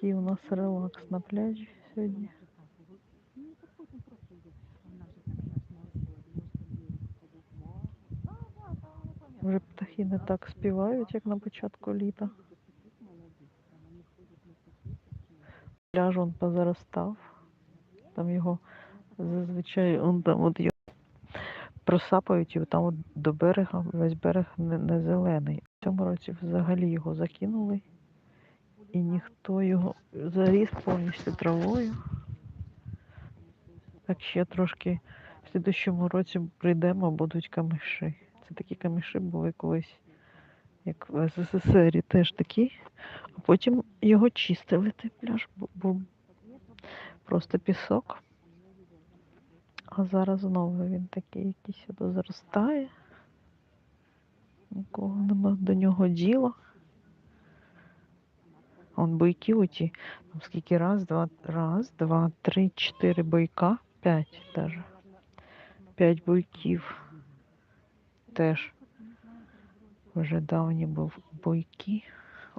такий у нас релакс на пляжі сьогодні. Вже птахи не так співають, як на початку літа. Пляж он позаростав. Там його зазвичай он там от його просапають і там от до берега, весь берег не, не зелений. В цьому році взагалі його закинули. І ніхто його заріс повністю травою. Так ще трошки в слідущому році прийдемо, будуть камиші. Це такі камиші були колись, як в СССР, теж такі. А потім його чистили, той пляж, був просто пісок. А зараз знову він такий якийсь ото. Нікого нема до нього діла. Он бойки оті, там скільки раз, два, раз, два, три, чотири бойка, п'ять даже. П'ять бойків. Теж вже давні був бойки.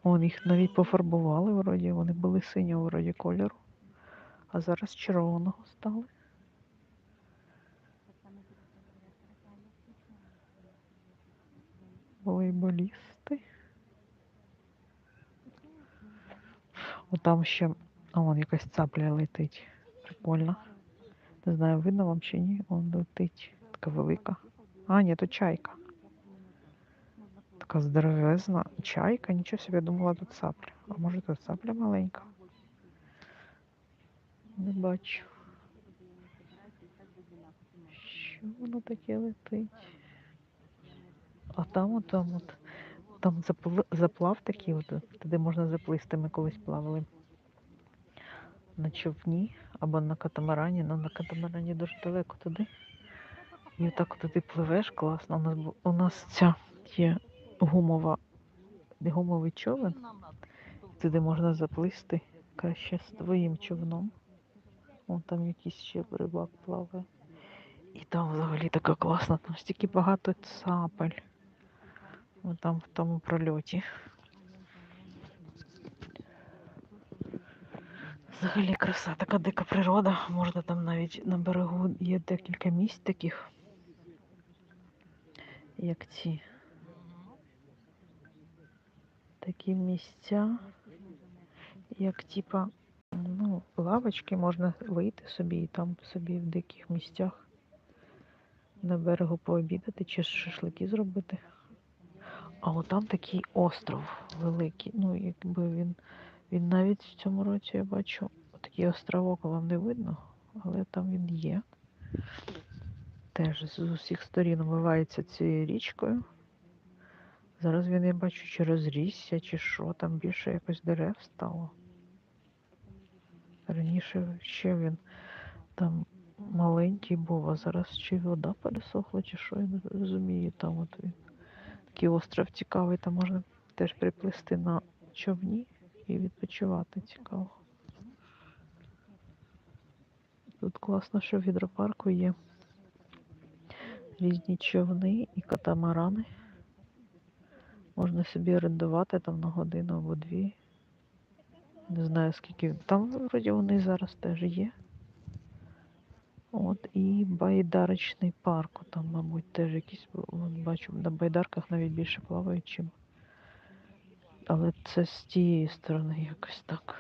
Он їх навіть пофарбували вроді, вони були синього вроді кольору, а зараз червоного стали. Волейболісти. Отам ще, а вон якась цапля летить. Прикольно. Не знаю, видно вам чи ні. Вон летить. Така велика. А, ні, то чайка. Така здоровезна чайка. Нічого собі я думала, тут цапля. А може тут цапля маленька? Не бачу. Що воно таке летить? А там от там от. Там запл- заплав такий, от, туди можна заплисти. Ми колись плавали на човні або на катамарані, але на катамарані дуже далеко туди. І отак туди пливеш, класно. У нас, у нас ця є гумова, гумовий човен. Туди можна заплисти краще з твоїм човном. Вон там якийсь ще рибак плаває. І там взагалі така класна, там стільки багато цапель. Вон там в тому прольоті. Взагалі краса, така дика природа. Можна там навіть на берегу є декілька місць таких, як ці. Такі місця, як типа, ну, лавочки можна вийти собі і там собі в диких місцях на берегу пообідати чи шашлики зробити. А от там такий остров великий. Ну, якби він, він навіть в цьому році я бачу такий островок вам не видно, але там він є. Теж з усіх сторін вмивається цією річкою. Зараз він, я бачу, чи розрісся, чи що, там більше якось дерев стало. Раніше ще він там маленький був, а зараз чи вода пересохла, чи що, я не розумію. Там от він такий остров цікавий, там можна теж приплисти на човні і відпочивати цікаво. Тут класно, що в гідропарку є різні човни і катамарани. Можна собі орендувати там на годину або дві. Не знаю скільки. Там вроді вони зараз теж є. От і байдарочний парк. Там, мабуть, теж якісь от бачу, на байдарках навіть більше плавають, чим. Але це з тієї сторони якось так.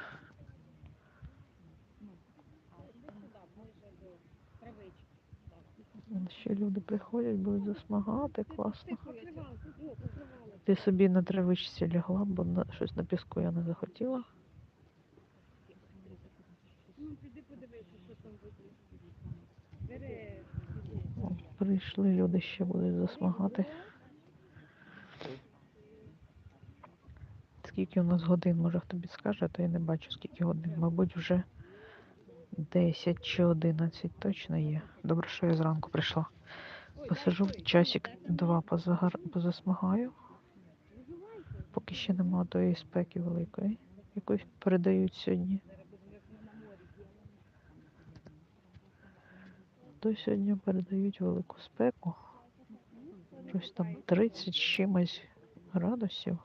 Ще люди приходять, будуть засмагати, класно. Ти собі на травичці лягла, бо на, щось на піску я не захотіла. Ну, піди подивися, що там буде. Прийшли люди, ще будуть засмагати. Скільки у нас годин, може хто підскаже, а то я не бачу скільки годин. Мабуть, вже 10 чи 11 точно є. Добре, що я зранку прийшла. Посижу часик два позагар... позасмагаю. Поки ще нема тої спеки великої, якусь передають сьогодні. То сьогодні передають велику спеку. Щось там 30 з чимось градусів.